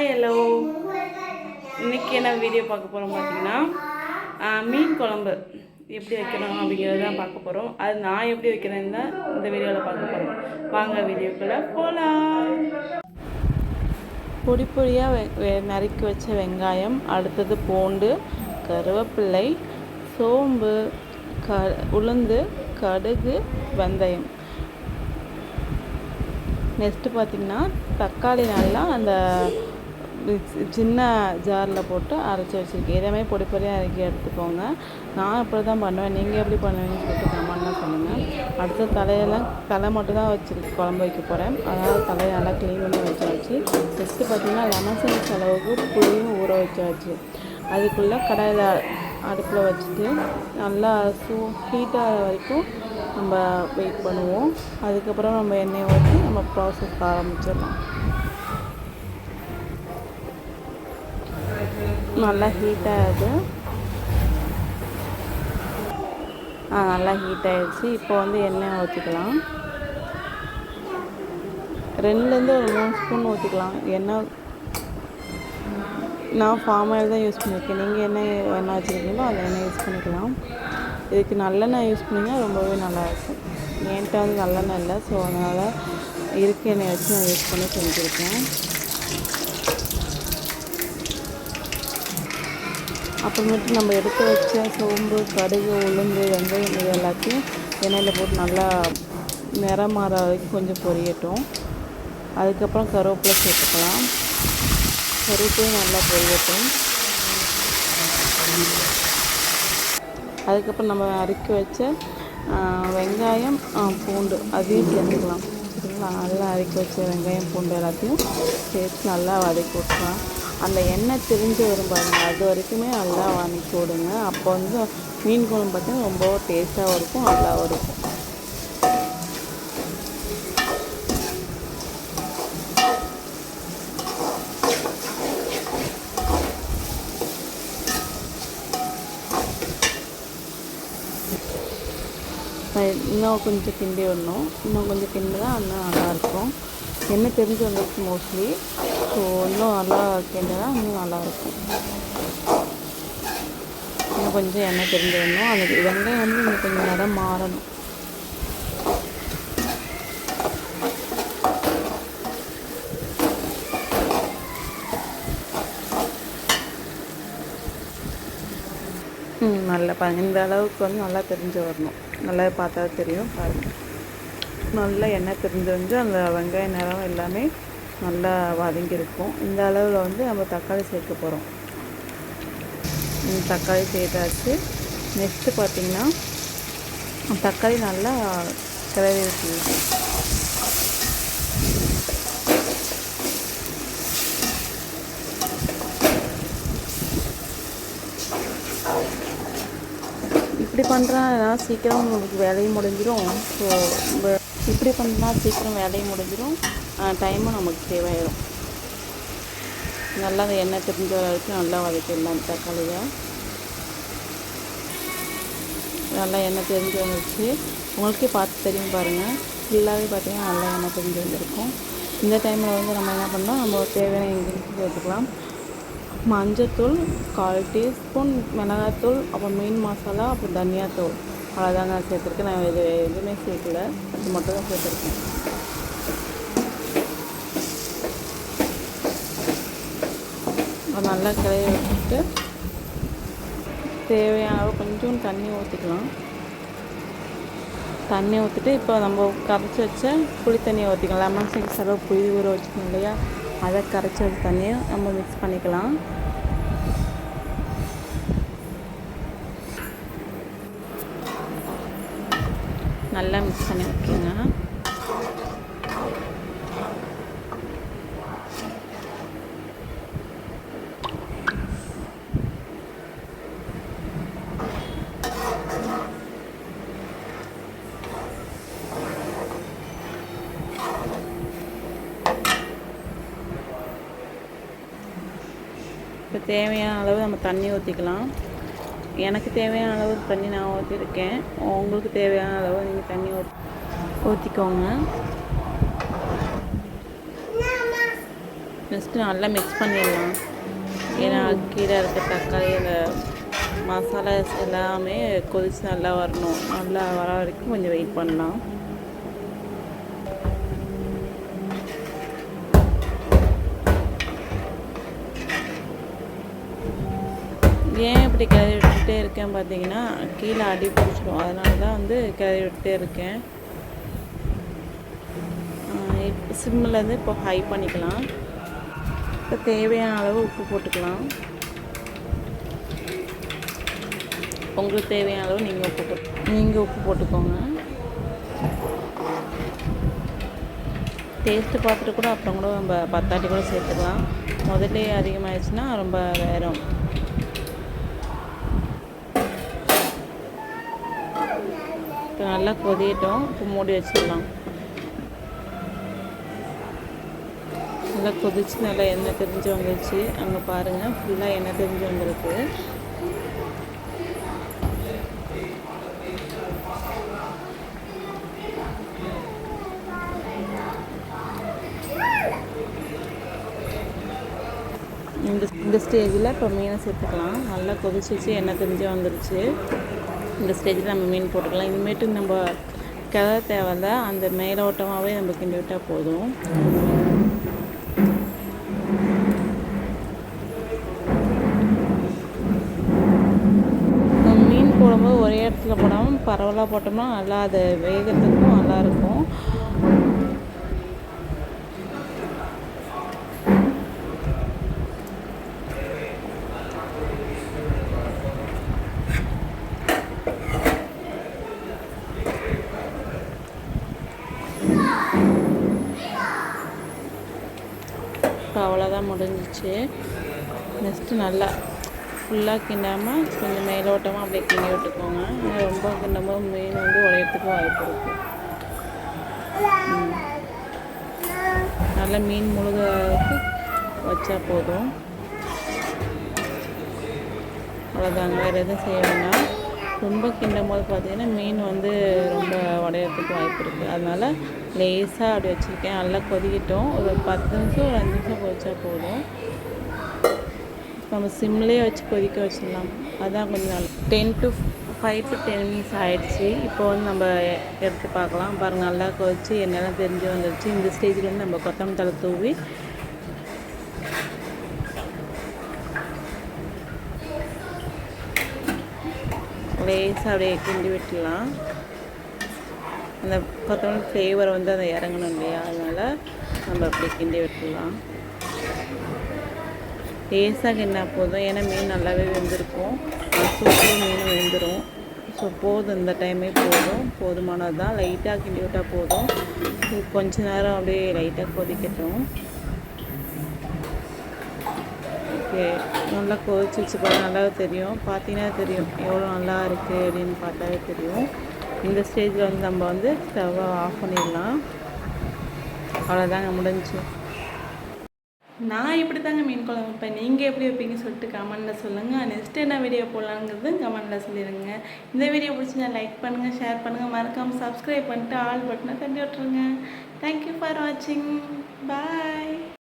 Hi hello இன்றைக்கி என்ன video பார்க்க போகிறோம் பார்த்தீங்கன்னா மீன் குழம்பு. எப்படி வைக்கணும் அப்படிங்கிறது தான் பார்க்க போகிறோம் அது நான் எப்படி வைக்கிறேன்னு தான் இந்த வீடியோவில் பார்க்க போகிறோம் வாங்க வீடியோக்குள்ளே போகலாம் பொடி பொடியாக வெ நறுக்கி வச்ச வெங்காயம் அடுத்தது பூண்டு கருவேப்பிள்ளை சோம்பு க உளுந்து கடுகு வெந்தயம். நெக்ஸ்ட்டு பார்த்தீங்கன்னா தக்காளி நல்லா அந்த சின்ன ஜாரில் போட்டு அரைச்சி வச்சுருக்கேன். இதேமாதிரி பொடி பொடியாக அரைக்கி எடுத்துக்கோங்க. நான் இப்படி தான் பண்ணுவேன். நீங்கள் எப்படி பண்ணுவீங்கன்னு சொல்லிட்டு கமெண்ட்லாம் சொல்லுங்கள் அடுத்து தலையெல்லாம் தலை மட்டும் தான் வச்சுருக்கு குழம்பு வைக்க போகிறேன் அதனால் தலையை நல்லா க்ளீன் பண்ணி வச்சாச்சு நெக்ஸ்ட்டு பார்த்தீங்கன்னா லெமன் சைஸ் அளவுக்கு புளியும் ஊற வச்சாச்சு அதுக்குள்ளே கடாயில் அடுப்பில் வச்சுட்டு நல்லா சூ ஹீட்டாக வரைக்கும் நம்ம வெயிட் பண்ணுவோம். அதுக்கப்புறம் நம்ம எண்ணெயை ஊற்றி நம்ம ப்ராசஸ் ஆரம்பிச்சிடலாம். நல்லா ஹீட் ஆகுது. ஆ நல்லா ஹீட் ஆகிடுச்சு இப்போ வந்து எண்ணெய் ஊற்றிக்கலாம் ரெண்டுலேருந்து ஒரு மூணு ஸ்பூன் ஊற்றிக்கலாம் எண்ணெய் நான் ஃபார்ம் ஆயில் தான் யூஸ் பண்ணியிருக்கேன் நீங்கள் என்ன எண்ணெய் வச்சுருக்கீங்களோ அந்த எண்ணெய் யூஸ் பண்ணிக்கலாம். இதுக்கு நல்லெண்ணெய் யூஸ் பண்ணிங்கன்னா ரொம்பவே நல்லாயிருக்கும் என்கிட்ட வந்து நல்லெண்ணெய் இல்லை. ஸோ அதனால் இருக்க எண்ணெய் வச்சு நான் யூஸ் பண்ணி செஞ்சுருக்கேன். அப்புறமேட்டு நம்ம எடுத்து வச்ச சோம்பு கடுகு உளுந்து வெந்தயம் இது எல்லாத்தையும் எண்ணெயில் போட்டு நல்லா நிறம் மாற வரைக்கும் கொஞ்சம் பொரியட்டும். அதுக்கப்புறம் கருவேப்பிலை சேர்த்துக்கலாம். கருவேப்பிலையும் நல்லா பொரியட்டும். அதுக்கப்புறம் நம்ம அறுக்கி வச்ச வெங்காயம் பூண்டு அதையும் சேர்த்துக்கலாம். சரிங்களா நல்லா அரைக்கி வச்ச வெங்காயம் பூண்டு எல்லாத்தையும் சேர்த்து நல்லா வதக்கி விட்டுலாம் அந்த எண்ணெய் திரிஞ்சு வரும் பாருங்கள் அது வரைக்குமே நல்லா வதக்கி விடுங்க அப்போ வந்து மீன் குழம்பு பார்த்தீங்கன்னா ரொம்ப டேஸ்ட்டாகவும் இருக்கும் நல்லாவும் இருக்கும். இன்னும் கொஞ்சம் கிண்டி விடணும். இன்னும் கொஞ்சம் கிண்டினா இன்னும் நல்லாயிருக்கும் எண்ணெய் தெரிஞ்சு வந்துருச்சு மோஸ்ட்லி ஸோ இன்னும் நல்லா கிண்டினா இன்னும் நல்லாயிருக்கும் இன்னும் கொஞ்சம் எண்ணெய் தெரிஞ்சு வரணும் அந்த வெங்காயம் வந்து இன்னும் கொஞ்சம் நேரம் மாறணும். ம் நல்லா பாருங்க. இந்த அளவுக்கு வந்து நல்லா தெரிஞ்சு வரணும். நல்லா பார்த்தா தெரியும் பாருங்கள் நல்லா எண்ணெய் தெரிஞ்சு வந்து அந்த வெங்காய நிறம் எல்லாமே நல்லா வதங்கியிருக்கும். இந்த அளவில் வந்து நம்ம தக்காளி சேர்க்க போகிறோம் தக்காளி சேர்த்தாச்சு. நெக்ஸ்ட்டு பார்த்திங்கன்னா தக்காளி நல்லா கிளறி இருக்கு. இப்படி பண்ணுறா சீக்கிரம் உங்களுக்கு வேலையும் முடிஞ்சிடும் ஸோ இப்படி பண்ணால் சீக்கிரம் வேலையும் முடிஞ்சிடும் டைமும் நமக்கு சேவாயிடும் நல்லா அந்த எண்ணெய் தெரிஞ்ச வரைக்கும் நல்லா வதக்கிடலாம் தக்காளியை. நல்லா எண்ணெய் தெரிஞ்சு வந்துருச்சு. உங்களுக்கே பார்த்து தெரியும் பாருங்கள் ஃபுல்லாகவே பார்த்தீங்கன்னா நல்லா எண்ணெய் தெரிஞ்சு வந்திருக்கும். இந்த டைமில் வந்து நம்ம என்ன பண்ணோம் நம்ம தேவையான இன்க்ரீடியன்ஸ் சேர்த்துக்கலாம் மஞ்சத்தூள் கால் டீஸ்பூன் மிளகாத்தூள் அப்புறம் மீன் மசாலா அப்புறம் தனியாத்தூள். அவ்வளோதாங்க நான் சேர்த்துருக்கேன். நான் இது எதுவுமே சேர்க்கல. அது மட்டும் தான் போட்டிருக்கேன் நல்லா கிளைய வச்சுட்டு தேவையான அளவு கொஞ்சம் தண்ணி ஊற்றிக்கலாம் தண்ணி ஊற்றிட்டு இப்போ நம்ம கரைச்சி வச்ச புளி தண்ணியை ஊற்றிக்கலாம் லெமன் சைஸ் அளவு புளி ஊற வச்சுக்கணும் இல்லையா? அதை கரைச்சி வச்ச தண்ணியை நம்ம மிக்ஸ் பண்ணிக்கலாம். நல்லா மிக்ஸ் பண்ணி வைக்கங்க. இப்போ தேவையான அளவு நம்ம தண்ணி ஊற்றிக்கலாம் எனக்கு தேவையான அளவு தண்ணி நான் ஊற்றிருக்கேன் உங்களுக்கு தேவையான அளவு நீங்கள் தண்ணி ஊத் ஊற்றிக்கோங்க நெக்ஸ்ட்டு நல்லா மிக்ஸ் பண்ணிடலாம். ஏன்னா கீரை இருக்க தக்காளி அந்த மசாலாஸ் எல்லாமே கொதித்து நல்லா வரணும். நல்லா வர வரைக்கும் கொஞ்சம் வெயிட் பண்ணலாம். ஏன் இப்படி கிளறி விட்டுட்டே இருக்கேன் பார்த்தீங்கன்னா கீழே அடி பிடிச்சிடும். அதனால தான் வந்து கிளறி விட்டுட்டே இருக்கேன் இப்போ சிம்மிலேருந்து இப்போ ஹை பண்ணிக்கலாம். இப்போ தேவையான அளவு உப்பு போட்டுக்கலாம். உங்களுக்கு தேவையான அளவு நீங்கள் உப்பு போட்டு நீங்கள் உப்பு போட்டுக்கோங்க. டேஸ்ட்டு பார்த்துட்டு கூட அப்புறம் கூட நம்ம பத்தாட்டி கூட சேர்த்துக்கலாம். முதல்ல அதிகமாகிடுச்சுன்னா ரொம்ப வேறும் நல்லா கொதியட்டும். இப்போ மூடி வச்சிடலாம். நல்லா கொதிச்சு நல்லா எண்ணெய் தெரிஞ்சு வந்துருச்சு. அங்கே பாருங்கள் ஃபுல்லாக எண்ணெய் தெரிஞ்சு வந்திருக்கு. இந்த இந்த ஸ்டேஜில் இப்போ மீனை சேர்த்துக்கலாம். நல்லா கொதிச்சிச்சு எண்ணெய் தெரிஞ்சு வந்துருச்சு. இந்த ஸ்டேஜில் நம்ம மீன் போட்டுக்கலாம். இனிமேட்டு நம்ம கதை தேவையில்ல. அந்த மேலோட்டமாகவே நம்ம கிண்டி விட்டால் போதும். மீன் போடும்போது ஒரே இடத்துல போடாமல் பரவலாக போட்டோம்னா நல்லா அது வேகிறதுக்கும் நல்லாயிருக்கும் நல்லா முடிஞ்சிச்சு. நெக்ஸ்ட்டு நல்லா ஃபுல்லாக கிண்டாமல் கொஞ்சம் மேலோட்டமாக அப்படியே கிண்டி விட்டுக்கோங்க. ரொம்ப கிண்டும்போது மீன் வந்து உடையறதுக்கு வாய்ப்பு இருக்குது நல்லா மீன் முழுகிறதுக்கு வச்சா போதும். அவ்வளோதாங்க வேறு எதுவும் செய்ய வேண்டாம் ரொம்ப கிண்டும் போது பார்த்திங்கன்னா மீன் வந்து ரொம்ப உடையறதுக்கு வாய்ப்பு இருக்குது அதனால் லேசாக அப்படி வச்சுருக்கேன். நல்லா கொதிக்கிட்டோம். ஒரு பத்து நிமிஷம் ஒரு அஞ்சு நிமிஷம் கொதிச்சா போதும். நம்ம சிம்லேயே வச்சு கொதிக்க வச்சிடலாம். அதான் கொஞ்சம் நாள். Ten to five to ten minutes ஆகிடுச்சு இப்போ வந்து நம்ம எடுத்து பார்க்கலாம். பாருங்கள் நல்லா கொதிச்சு என்னெல்லாம் தெரிஞ்சு வந்துடுச்சு இந்த ஸ்டேஜில் வந்து நம்ம கொத்தமல்லி தலை தூவி லேசாக அப்படியே கிண்டி விட்டுலாம் அந்த பார்த்தோம்னா ஃப்ளேவர் வந்து அதை இறங்கணும் இல்லையா? அதனால் நம்ம அப்படியே கிண்டி விட்டுடலாம். லேசாக கிண்டா போதும். ஏன்னா மீன் நல்லாவே வெந்திருக்கும். சூப்பராக மீன் வெந்துடும் ஸோ போதும். இந்த டைமே போதும். போதுமானது தான் லைட்டாக கிண்டி விட்டால் போதும். கொஞ்சம் கொஞ்ச நேரம் அப்படியே லைட்டாக கொதிக்கட்டும். ஓகே நல்லா கொதிச்சு வச்சு பார்த்தா நல்லாவே தெரியும். பார்த்தீங்கன்னா தெரியும். எவ்வளோ நல்லா இருக்குது அப்படின்னு பார்த்தாவே தெரியும். இந்த ஸ்டேஜில் வந்து நம்ம வந்து ஸ்டவ்வை ஆஃப் பண்ணிடலாம். அவ்வளோதாங்க முடிஞ்சுச்சு. நான் இப்படி தாங்க மீன் குழம்பு வைப்பேன். நீங்கள் எப்படி வைப்பீங்க சொல்லிட்டு கமெண்டில் சொல்லுங்கள் நெக்ஸ்ட் என்ன வீடியோ போடலாங்கிறது கமெண்டில் சொல்லிடுங்க. இந்த வீடியோ பிடிச்சிருந்தா லைக் பண்ணுங்கள் ஷேர் பண்ணுங்கள் மறக்காமல் சப்ஸ்கிரைப் பண்ணிட்டு ஆல் பட்டனை தட்டி விட்ருங்க தேங்க்யூ ஃபார் வாட்சிங் பாய்